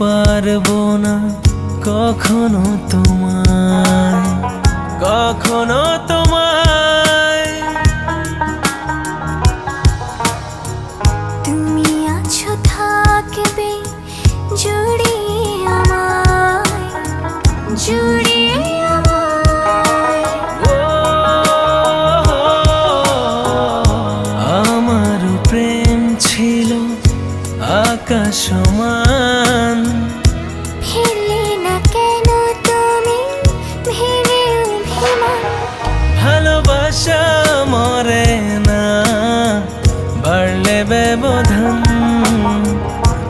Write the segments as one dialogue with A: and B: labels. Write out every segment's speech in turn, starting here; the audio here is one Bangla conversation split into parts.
A: পারব না কখনো তোমায় কখনো তোমায়।
B: তুমি আছো থাকবে জুড়িয়ে আমায় জুড়িয়ে আমায়।
A: আমার প্রেম ছিল আকাশ ভালোবাসা মরে না বাড়লে ব্যবধান।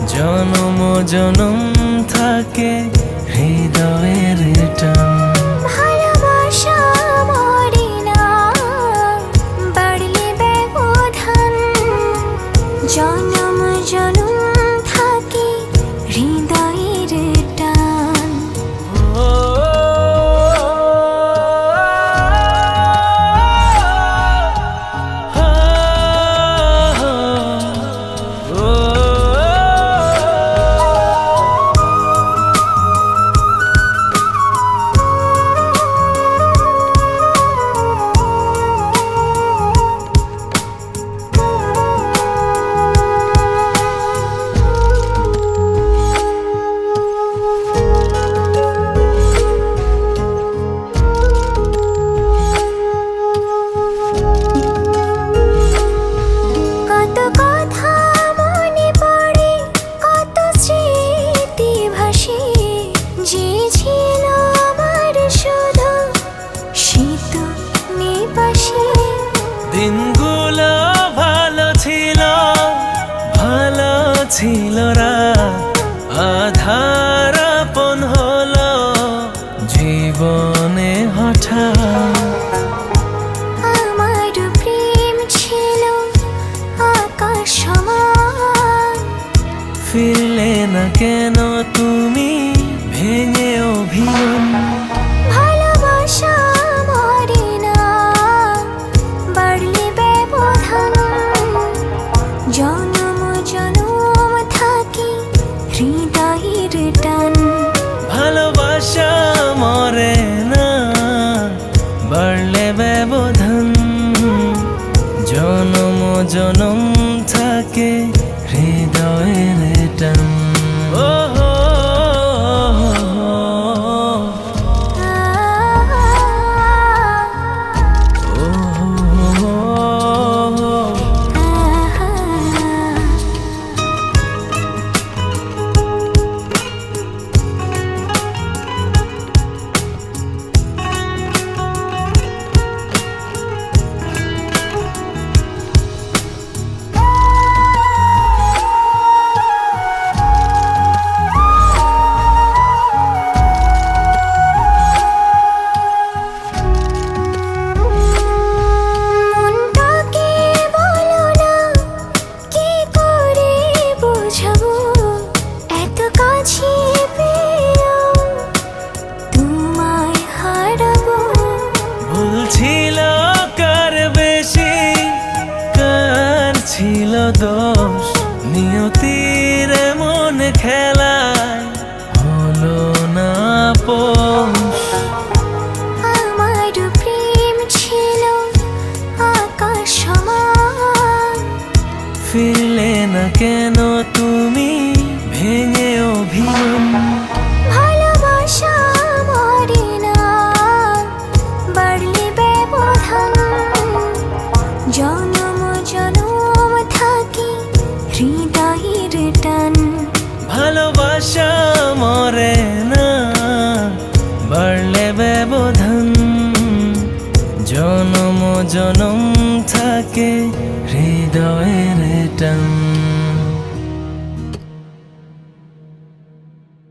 A: জনম জনম থাকে হৃদয়ের টান।
B: ভালোবাসা ছিল
A: রাত আধার আপন হলো জীবনে হঠাৎ।
B: আমার প্রেম ছিল আকাশ
A: ফিরলে না কেন তুমি ভেঙে অভিমান।
B: হৃদয়ের টান
A: ও হো, ও নিয়তির মন খেলায় হলো না পোষ।
B: আমার প্রেম ছিল আকাশ সমান।
A: ফিরলে না কেন তুমি ভেঙে
B: ভালোবাসা মরে না।
A: জনম জনম থাকে হৃদয়ের টান।